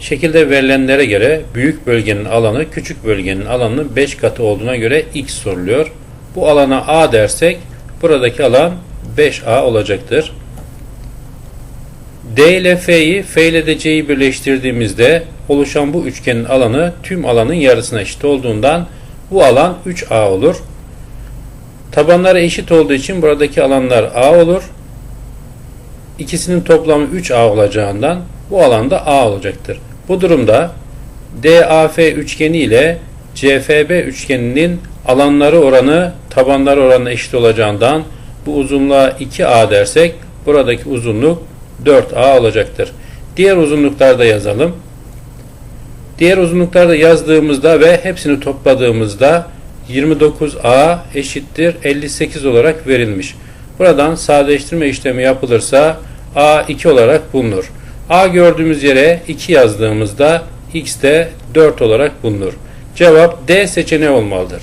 Şekilde verilenlere göre büyük bölgenin alanı küçük bölgenin alanının 5 katı olduğuna göre x soruluyor. Bu alana a dersek buradaki alan 5a olacaktır. D ile F'yi, F ile de C'yi birleştirdiğimizde oluşan bu üçgenin alanı tüm alanın yarısına eşit olduğundan bu alan 3A olur. Tabanları eşit olduğu için buradaki alanlar A olur. İkisinin toplamı 3A olacağından bu alanda A olacaktır. Bu durumda DAF üçgeni ile CFB üçgeninin alanları oranı tabanları oranına eşit olacağından bu uzunluğa 2A dersek buradaki uzunluk 4A olacaktır. Diğer uzunluklarda yazalım. Diğer uzunluklarda yazdığımızda ve hepsini topladığımızda 29A eşittir 58 olarak verilmiş. Buradan sadeleştirme işlemi yapılırsa A 2 olarak bulunur. A gördüğümüz yere 2 yazdığımızda X de 4 olarak bulunur. Cevap D seçeneği olmalıdır.